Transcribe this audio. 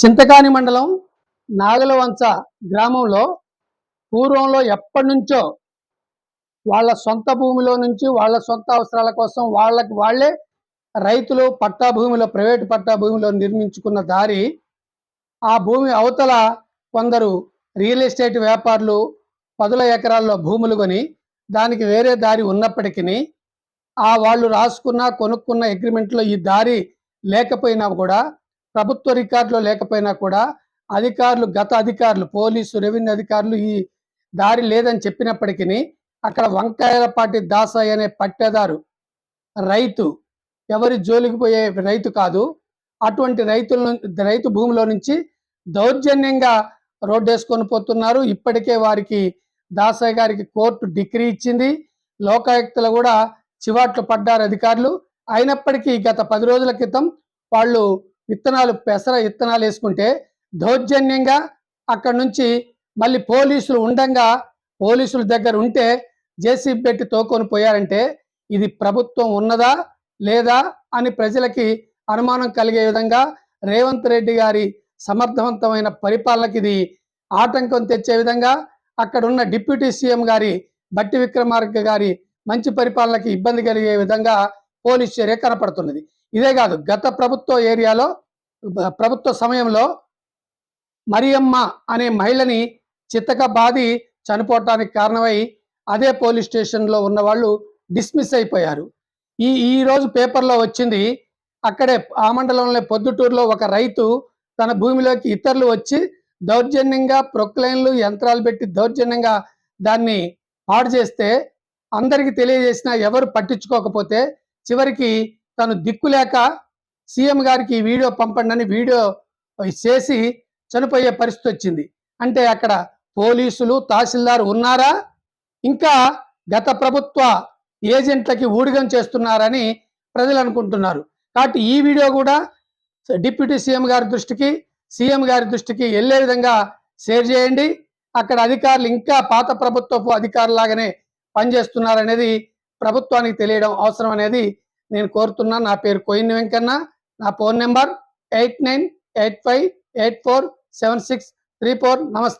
చింతకాని మండలం నాగలవంచ గ్రామంలో పూర్వంలో ఎప్పటి నుంచో వాళ్ళ సొంత భూమిలో నుంచి వాళ్ళ సొంత అవసరాల కోసం వాళ్ళకి వాళ్ళే రైతులు పట్టా భూమిలో ప్రైవేటు పట్టా భూమిలో నిర్మించుకున్న దారి ఆ భూమి అవతల కొందరు రియల్ ఎస్టేట్ వ్యాపారులు పదుల ఎకరాల్లో భూములు కొని దానికి వేరే దారి ఉన్నప్పటికీ ఆ వాళ్ళు రాసుకున్న కొనుక్కున్న అగ్రిమెంట్లో ఈ దారి లేకపోయినా కూడా ప్రభుత్వ రికార్డులో లేకపోయినా కూడా అధికారులు గత అధికారులు పోలీసు రెవెన్యూ అధికారులు ఈ దారి లేదని చెప్పినప్పటికీ అక్కడ వంకాయలపాటి దాసాయి అనే పట్టేదారు రైతు ఎవరి జోలికి పోయే రైతు కాదు. అటువంటి రైతుల రైతు భూమిలో నుంచి దౌర్జన్యంగా రోడ్డు వేసుకొని పోతున్నారు. ఇప్పటికే వారికి దాసాయి గారికి కోర్టు డిగ్రీ ఇచ్చింది. లోకాయుక్తలు కూడా చివాట్లు పడ్డారు అధికారులు. అయినప్పటికీ గత పది రోజుల క్రితం వాళ్ళు విత్తనాలు పెసర విత్తనాలు వేసుకుంటే దౌర్జన్యంగా అక్కడ నుంచి మళ్ళీ పోలీసులు ఉండంగా పోలీసుల దగ్గర ఉంటే జేసీబీ పెట్టి తోకొని పోయారంటే ఇది ప్రభుత్వం ఉన్నదా లేదా అని ప్రజలకి అనుమానం కలిగే విధంగా రేవంత్ రెడ్డి గారి సమర్థవంతమైన పరిపాలనకి ఇది ఆటంకం తెచ్చే విధంగా అక్కడున్న డిప్యూటీ సీఎం గారి బట్టి విక్రమార్క గారి మంచి పరిపాలనకి ఇబ్బంది కలిగే విధంగా పోలీస్ చర్య కనపడుతున్నది. ఇదే కాదు గత ప్రభుత్వ ఏరియాలో ప్రభుత్వ సమయంలో మరియమ్మ అనే మహిళని చిత్తక బాధి చనిపోవటానికి కారణమై అదే పోలీస్ స్టేషన్లో ఉన్న వాళ్ళు డిస్మిస్ అయిపోయారు. ఈ ఈ రోజు పేపర్లో వచ్చింది అక్కడే ఆ మండలంలో పొద్దుటూరులో ఒక రైతు తన భూమిలోకి ఇతరులు వచ్చి దౌర్జన్యంగా ప్రొక్లైన్లు యంత్రాలు పెట్టి దౌర్జన్యంగా దాన్ని పాడు చేస్తే అందరికీ తెలియజేసినా ఎవరు పట్టించుకోకపోతే చివరికి తను దిక్కులేక సీఎం గారికి ఈ వీడియో పంపండి అని వీడియో చేసి చనిపోయే పరిస్థితి వచ్చింది. అంటే అక్కడ పోలీసులు తహసీల్దార్ ఉన్నారా? ఇంకా గత ప్రభుత్వ ఏజెంట్లకి ఊడిగం చేస్తున్నారని ప్రజలు అనుకుంటున్నారు. కాబట్టి ఈ వీడియో కూడా డిప్యూటీ సీఎం గారి దృష్టికి సీఎం గారి దృష్టికి వెళ్ళే విధంగా షేర్ చేయండి. అక్కడ అధికారులు ఇంకా పాత ప్రభుత్వపు అధికారులాగానే పనిచేస్తున్నారనేది ప్రభుత్వానికి తెలియడం అవసరం అనేది నేను కోరుతున్నా. నా పేరు కోయిన్ వెంకన్న. నా phone number eight nine eight five eight four seven six three four. నమస్తే.